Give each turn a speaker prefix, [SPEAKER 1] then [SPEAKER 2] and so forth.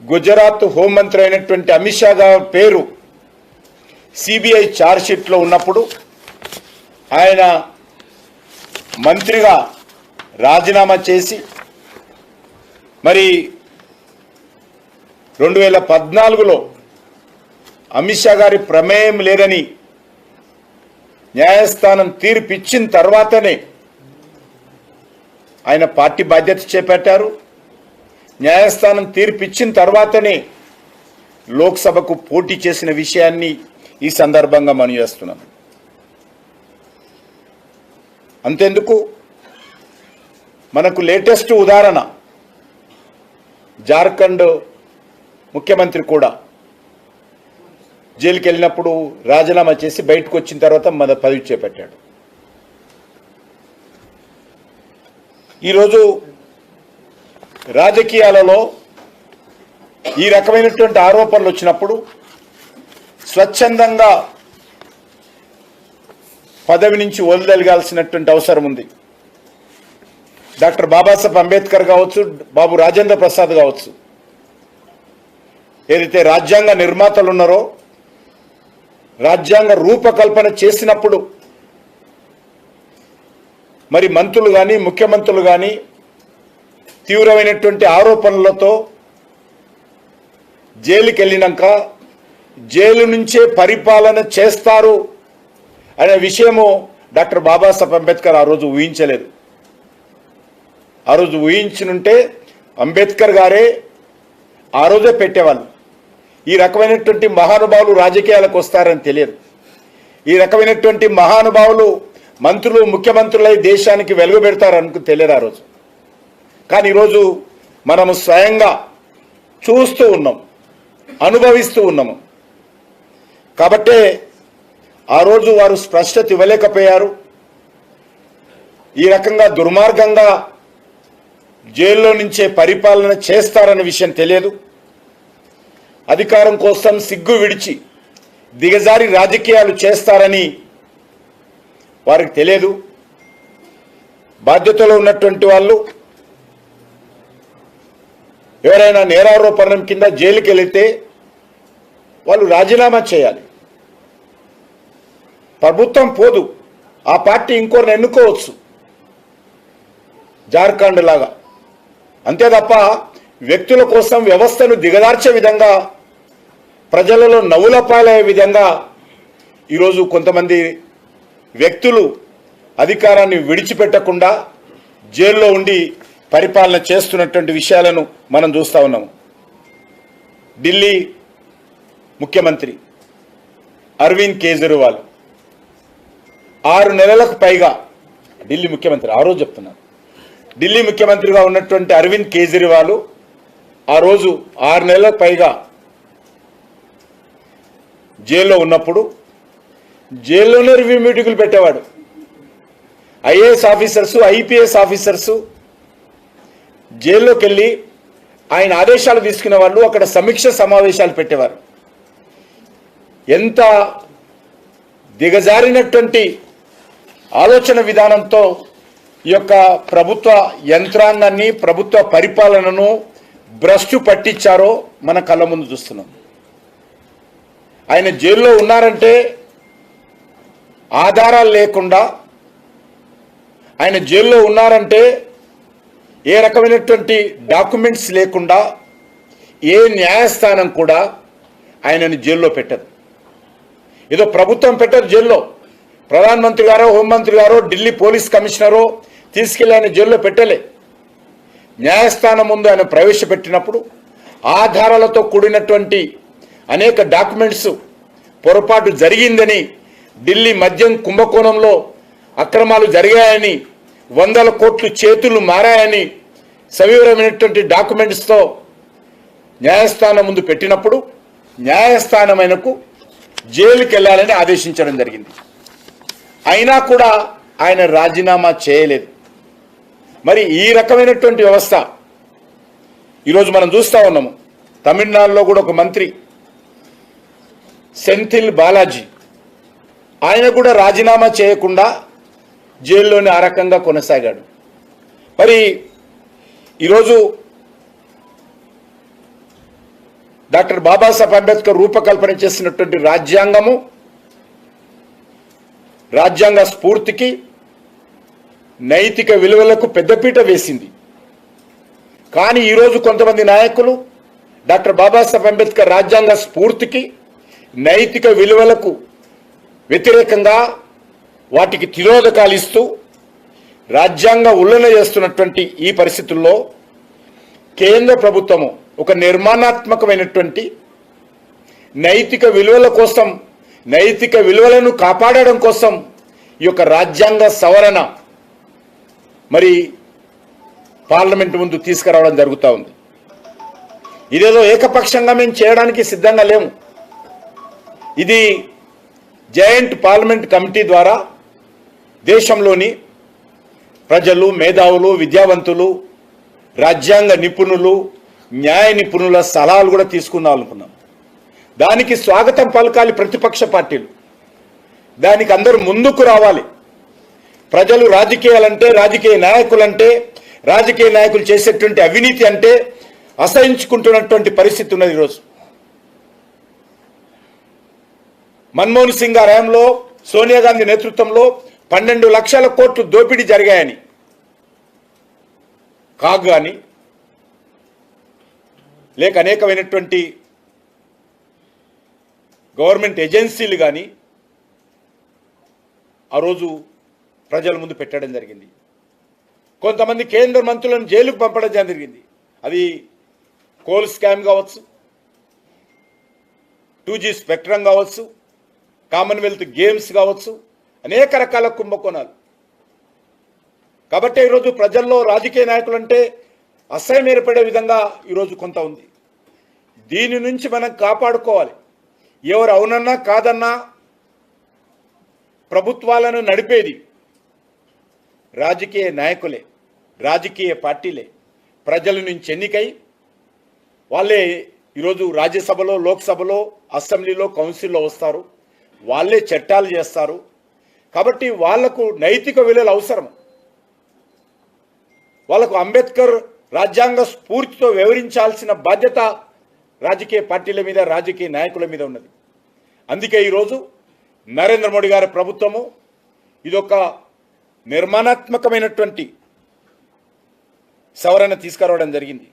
[SPEAKER 1] గుజరాత్ హోంమంత్రి అయినటువంటి అమిత్ షా గారి పేరు సిబిఐ ఛార్జ్షీట్లో ఉన్నప్పుడు ఆయన మంత్రిగా రాజీనామా చేసి మరి రెండు వేల పద్నాలుగులో అమిత్ షా గారి ప్రమేయం లేదని న్యాయస్థానం తీర్పిచ్చిన తర్వాతనే ఆయన పార్టీ బాధ్యత చేపట్టారు. న్యాయస్థానం తీర్పిచ్చిన తర్వాతనే లోక్సభకు పోటీ చేసిన విషయాన్ని ఈ సందర్భంగా మనం చేస్తున్నాం. అంతెందుకు? మనకు లేటెస్ట్ ఉదాహరణ జార్ఖండ్ ముఖ్యమంత్రి కూడా జైలుకి వెళ్ళినప్పుడు రాజీనామా చేసి బయటకు వచ్చిన తర్వాత మన పదవి చేపట్టాడు. ఈరోజు రాజకీయాలలో ఈ రకమైనటువంటి ఆరోపణలు వచ్చినప్పుడు స్వచ్ఛందంగా పదవి నుంచి వదిలిగాల్సినటువంటి అవసరం ఉంది. డాక్టర్ బాబాసాహెబ్ అంబేద్కర్ కావచ్చు బాబు రాజేంద్ర ప్రసాద్ కావచ్చు. ఏదైతే రాజ్యాంగ నిర్మాతలు ఉన్నారో రాజ్యాంగ రూపకల్పన చేసినప్పుడు మరి మంత్రులు కానీ ముఖ్యమంత్రులు కానీ తీవ్రమైనటువంటి ఆరోపణలతో జైలుకి వెళ్ళినాక జైలు నుంచే పరిపాలన చేస్తారు అనే విషయము డాక్టర్ బాబాసాహెబ్ అంబేద్కర్ ఆ రోజు ఊహించలేదు. ఆ రోజు ఊహించినుంటే అంబేద్కర్ గారే ఆ రోజే పెట్టేవాళ్ళు. ఈ రకమైనటువంటి మహానుభావులు రాజకీయాలకు వస్తారని తెలియదు. ఈ రకమైనటువంటి మహానుభావులు మంత్రులు ముఖ్యమంత్రులై దేశానికి వెలుగు పెడతారనుకు తెలియదు ఆ రోజు. కానీ ఈరోజు మనము స్వయంగా చూస్తూ ఉన్నాం అనుభవిస్తూ ఉన్నాము. కాబట్టే ఆ రోజు వారు స్పష్టత ఇవ్వలేకపోయారు. ఈ రకంగా దుర్మార్గంగా జైల్లో నుంచే పరిపాలన చేస్తారన్న విషయం తెలియదు. అధికారం కోసం సిగ్గు విడిచి దిగజారి రాజకీయాలు చేస్తారని వారికి తెలియదు. బాధ్యతలో ఉన్నటువంటి వాళ్ళు ఎవరైనా నేరారోపణం కింద జైలుకి వెళితే వాళ్ళు రాజీనామా చేయాలి. ప్రభుత్వం పోదు. ఆ పార్టీ ఇంకోరిని ఎన్నుకోవచ్చు. జార్ఖండ్ లాగా. అంతే తప్ప వ్యక్తుల కోసం వ్యవస్థను దిగదార్చే విధంగా ప్రజలలో నవ్వులపాలయ్యే విధంగా ఈరోజు కొంతమంది వ్యక్తులు అధికారాన్ని విడిచిపెట్టకుండా జైల్లో ఉండి పరిపాలన చేస్తున్నటువంటి విషయాలను మనం చూస్తూ ఉన్నాము. ఢిల్లీ ముఖ్యమంత్రి అరవింద్ కేజ్రీవాల్ ఆరు నెలలకు పైగా ఢిల్లీ ముఖ్యమంత్రి ఆ రోజు చెప్తున్నారు ఢిల్లీ ముఖ్యమంత్రిగా ఉన్నటువంటి అరవింద్ కేజ్రీవాల్ ఆ రోజు ఆరు నెలలకు పైగా జైల్లో ఉన్నప్పుడు జైల్లోనే రివ్యూ మీటింగులు పెట్టేవాడు. ఐఏఎస్ ఆఫీసర్సు ఐపీఎస్ ఆఫీసర్సు జైల్లోకి వెళ్ళి ఆయన ఆదేశాలు తీసుకునే వాళ్ళు అక్కడ సమీక్ష సమావేశాలు పెట్టేవారు. ఎంత దిగజారినటువంటి ఆలోచన విధానంతో ఈ యొక్క ప్రభుత్వ యంత్రాంగాన్ని ప్రభుత్వ పరిపాలనను భ్రష్టు పట్టించారో మన కళ్ళ ముందు చూస్తున్నాం. ఆయన జైల్లో ఉన్నారంటే ఆధారాలు లేకుండా ఆయన జైల్లో ఉన్నారంటే ఏ రకమైనటువంటి డాక్యుమెంట్స్ లేకుండా ఏ న్యాయస్థానం కూడా ఆయనని జైల్లో పెట్టదు. ఏదో ప్రభుత్వం పెట్టదు జైల్లో. ప్రధానమంత్రి గారో హోంమంత్రి గారో ఢిల్లీ పోలీస్ కమిషనరో తీసుకెళ్ళి ఆయన జైల్లో పెట్టలే. న్యాయస్థానం ముందు ఆయన ప్రవేశపెట్టినప్పుడు ఆధారాలతో కూడినటువంటి అనేక డాక్యుమెంట్స్ పొరపాటు జరిగిందని ఢిల్లీ మద్యం కుంభకోణంలో అక్రమాలు జరిగాయని వందల కోట్లు చేతులు మారాయని సవివరమైనటువంటి డాక్యుమెంట్స్తో న్యాయస్థానం ముందు పెట్టినప్పుడు న్యాయస్థానం ఆయనకు జైలుకి వెళ్ళాలని ఆదేశించడం జరిగింది. అయినా కూడా ఆయన రాజీనామా చేయలేదు. మరి ఈ రకమైనటువంటి వ్యవస్థ ఈరోజు మనం చూస్తూ ఉన్నాము. తమిళనాడులో కూడా ఒక మంత్రి సెంథిల్ బాలాజీ ఆయన కూడా రాజీనామా చేయకుండా జైల్లోనే ఆ రకంగా కొనసాగాడు. మరి ఈరోజు డాక్టర్ బాబాసాహెబ్ అంబేద్కర్ రూపకల్పన చేసినటువంటి రాజ్యాంగము రాజ్యాంగ స్ఫూర్తికి నైతిక విలువలకు పెద్దపీట వేసింది. కానీ ఈరోజు కొంతమంది నాయకులు డాక్టర్ బాబాసాహెబ్ అంబేద్కర్ రాజ్యాంగ స్ఫూర్తికి నైతిక విలువలకు వ్యతిరేకంగా వాటికి తిరోధకాలు ఇస్తూ రాజ్యాంగ ఉల్లంఘన చేస్తున్నటువంటి ఈ పరిస్థితుల్లో కేంద్ర ప్రభుత్వము ఒక నిర్మాణాత్మకమైనటువంటి నైతిక విలువల కోసం నైతిక విలువలను కాపాడడం కోసం ఈ యొక్క రాజ్యాంగ సవరణ మరి పార్లమెంట్ ముందు తీసుకురావడం జరుగుతూ ఉంది. ఇదేదో ఏకపక్షంగా మేము చేయడానికి సిద్ధంగా లేము. ఇది జాయింట్ పార్లమెంట్ కమిటీ ద్వారా దేశంలోని ప్రజలు మేధావులు విద్యావంతులు రాజ్యాంగ నిపుణులు న్యాయ నిపుణుల సలహాలు కూడా తీసుకుందాం అనుకున్నాం దానికి స్వాగతం పలకాలి ప్రతిపక్ష పార్టీలు. దానికి అందరూ ముందుకు రావాలి. ప్రజలు రాజకీయాలంటే రాజకీయ నాయకులంటే రాజకీయ నాయకులు చేసేటువంటి అవినీతి అంటే అసహించుకుంటున్నటువంటి పరిస్థితి ఉన్నది ఈరోజు. మన్మోహన్ సింగ్ గారి హయాంలో సోనియా గాంధీ నేతృత్వంలో పన్నెండు లక్షల కోట్లు దోపిడీ జరిగాయని. కాగ్ కానీ లేక అనేకమైనటువంటి గవర్నమెంట్ ఏజెన్సీలు కానీ ఆ రోజు ప్రజల ముందు పెట్టడం జరిగింది. కొంతమంది కేంద్ర మంత్రులను జైలుకు పంపడం జరిగింది. అది కోల్ స్కామ్ కావచ్చు టూ జీ స్పెక్ట్రమ్ కావచ్చు కామన్వెల్త్ గేమ్స్ కావచ్చు అనేక రకాల కుంభకోణాలు. కాబట్టి ఈరోజు ప్రజల్లో రాజకీయ నాయకులు అంటే అసహ్యం ఏర్పడే విధంగా ఈరోజు కొంత ఉంది. దీని నుంచి మనం కాపాడుకోవాలి. ఎవరు అవునన్నా కాదన్నా ప్రభుత్వాలను నడిపేది రాజకీయ నాయకులే రాజకీయ పార్టీలే. ప్రజల నుంచి ఎన్నికై వాళ్ళే ఈరోజు రాజ్యసభలో లోక్సభలో అసెంబ్లీలో కౌన్సిల్లో వస్తారు. వాళ్ళే చట్టాలు చేస్తారు. కాబట్టి వాళ్ళకు నైతిక విలువలు అవసరం. వాళ్ళకు అంబేద్కర్ రాజ్యాంగ స్ఫూర్తితో వివరించాల్సిన బాధ్యత రాజకీయ పార్టీల మీద రాజకీయ నాయకుల మీద ఉన్నది. అందుకే ఈరోజు నరేంద్ర మోడీ గారి ప్రభుత్వము ఇదొక నిర్మాణాత్మకమైనటువంటి సవరణ తీసుకురావడం జరిగింది.